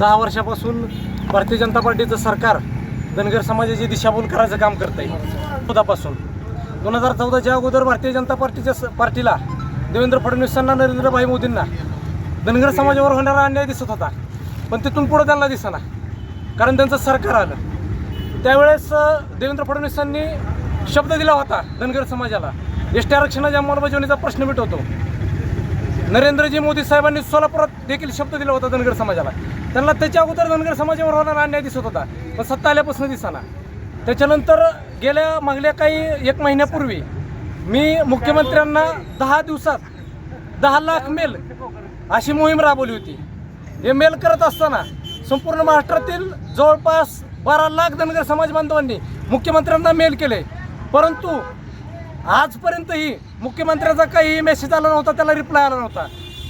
दहा वर्षापासून भारतीय जनता पार्टीचं सरकार धनगर समाजाची दिशाभूल करायचं काम करत आहे चौदापासून. दोन हजार चौदाच्या अगोदर भारतीय जनता पार्टीच्या स- पार्टीला देवेंद्र फडणवीसांना नरेंद्रभाई मोदींना धनगर समाजावर होणारा अन्याय दिसत होता. पण तिथून पुढं त्यांना दिसना. कारण त्यांचं सरकार आलं. त्यावेळेस देवेंद्र फडणवीसांनी शब्द दिला होता धनगर समाजाला. एस टी आरक्षणाच्या अंमलबजावणीचा प्रश्न मिटवतो. नरेंद्रजी मोदी साहेबांनी सोलापुरात देखील शब्द दिला होता धनगर समाजाला. त्यांना त्याच्या अगोदर धनगर समाजावर होणारा अन्याय दिसत होता. पण सत्ता आल्यापासून दिसाना. त्याच्यानंतर गेल्या मागल्या काही एक महिन्यापूर्वी मी मुख्यमंत्र्यांना दहा दिवसात दहा लाख मेल अशी मोहीम राबवली होती. हे मेल करत असताना संपूर्ण महाराष्ट्रातील जवळपास बारा लाख धनगर समाज बांधवांनी मुख्यमंत्र्यांना मेल केले. परंतु आजपर्यंतही मुख्यमंत्र्याचा काही मेसेज आला नव्हता त्याला रिप्लाय आला नव्हता.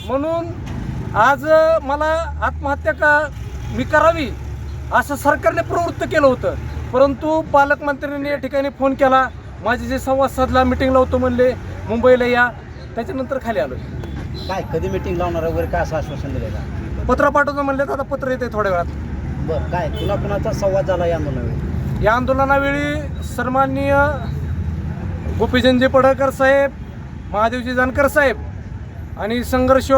म्हणून आज मला आत्महत्या का मी करावी असं सरकारने प्रवृत्त केलं होतं. परंतु पालकमंत्र्यांनी या ठिकाणी फोन केला. माझे जे संवाद साधला मिटिंगला होतो म्हणले मुंबईला या त्याच्यानंतर खाली आलो. काय कधी मिटिंग लावणार वगैरे काय असं आश्वासन दिलं का? पत्र पाठवतो म्हणले तर आता पत्र येते थोड्या वेळात. बरं काय कुणा कुणाचा संवाद झाला या आंदोलनावेळी? या आंदोलनावेळी सन्माननीय गोपीचंदजी पडळकर साहेब महादेवजी जानकर साहेब आणि संघर्ष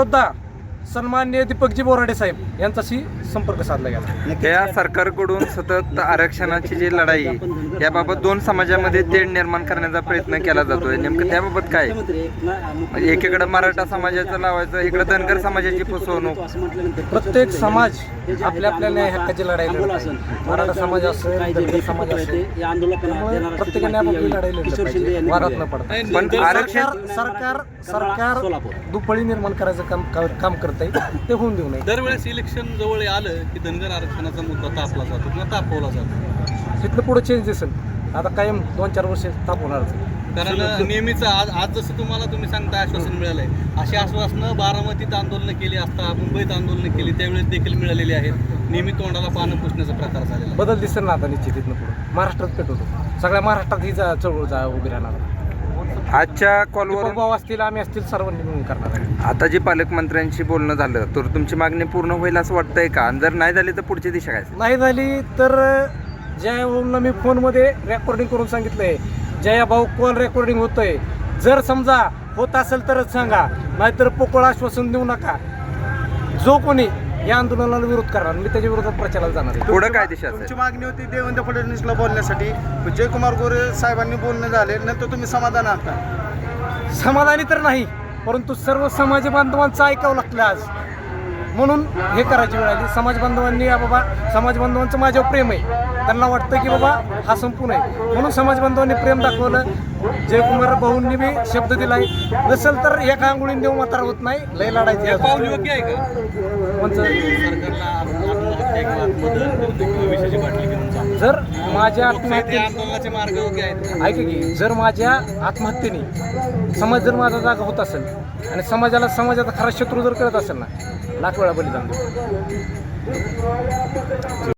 योद्धा सन्माननीय दीपकजी बोराडे साहेब यांच्याशी संपर्क साधला गेला नक्कीच या काय- सरकारकडून सतत आरक्षणाची जी लढाई आहे, याबाबत दोन समाजामध्ये तेढ निर्माण करण्याचा प्रयत्न केला जातोय नेमकं त्याबाबत काय म्हणजे एकीकडे मराठा समाजाचं लावायचं इकडे धनगर समाजाची फसवणूक प्रत्येक समाज आपल्या आपल्या न्याय हक्काची लढाई. मराठा समाज असेल धनगर समाज प्रत्येकाने लढाई लढली वादात न. पडता पण आरक्षण सरकार सरकार. दुफळी निर्माण करायचं काम काम करत आहे ते होऊन देऊ नये. दरवेळेस इलेक्शन जवळ आलं की धनगर आरक्षणाचा मुद्दा तापला जातो किंवा तापवला जातो. तिथलं पुढे चेंज दिसेल. आता कायम दोन चार वर्ष ताप होणारच कारण नेहमीच आज आज जसं तुम्हाला तुम्ही सांगता आश्वासन मिळालंय. अशी आश्वासनं बारामतीत आंदोलनं केली असता मुंबईत आंदोलनं केली त्यावेळेस देखील मिळालेली आहेत. नेहमी तोंडाला पानं पुसण्याचा प्रकार झालेला आहे. बदल दिसेल ना आता निश्चित इथनं पुढे. महाराष्ट्रात पेटवतो. सगळ्या महाराष्ट्रात ही जा- चळवळ जा उभी राहणार. आजच्या कॉलवर भाऊ असतील आम्ही असतील सर्वांनी मिळून करणार आहे. आता जे पालकमंत्र्यांशी बोलणं झालं तर तुमची मागणी पूर्ण होईल असं वाटतंय का? आणि जर नाही झाली तर पुढची दिशा काय? नाही झाली तर जया भाऊंना मी फोनमध्ये रेकॉर्डिंग करून सांगितलंय. जया भाऊ कॉल रेकॉर्डिंग होतंय. जर समजा होत असेल तरच सांगा नाहीतर पोकळ आश्वासन देऊ नका. जो कोणी या आंदोलनाला विरोध करणार. मी त्याच्या विरोधात प्रचाराला जाणार आहे. पुढं काय दिशा तुमची असेल मागणी होती देवेंद्र फडणवीसला बोलण्यासाठी. जयकुमार गोरे साहेबांनी बोलणं झाले. नंतर तुम्ही समाधान आहात का? समाधानी तर नाही परंतु सर्व समाज बांधवांचं ऐकावं लागलं आज. म्हणून हे करायची वेळ आली. समाज बांधवांनी या बाबा समाज बांधवांचं माझ्यावर प्रेम आहे. त्यांना वाटतं की बाबा हा संपूर्ण आहे. म्हणून समाज बांधवांनी प्रेम दाखवलं. जयकुमार भाऊंनी बी शब्द दिलाय. नसेल तर एका आंघोळीने देऊ म्हातारा होत नाही. लय लढायची आहे. पाऊल अजून. योग्य आहे का. जर माझ्या आत्महत्ये ऐका की जर माझ्या आत्महत्येने समाज जर माझा जागा होत असेल आणि समाजाला समाजाचा खरा शत्रू जर करत असेल ना लाख वेळा बलिदान देऊ.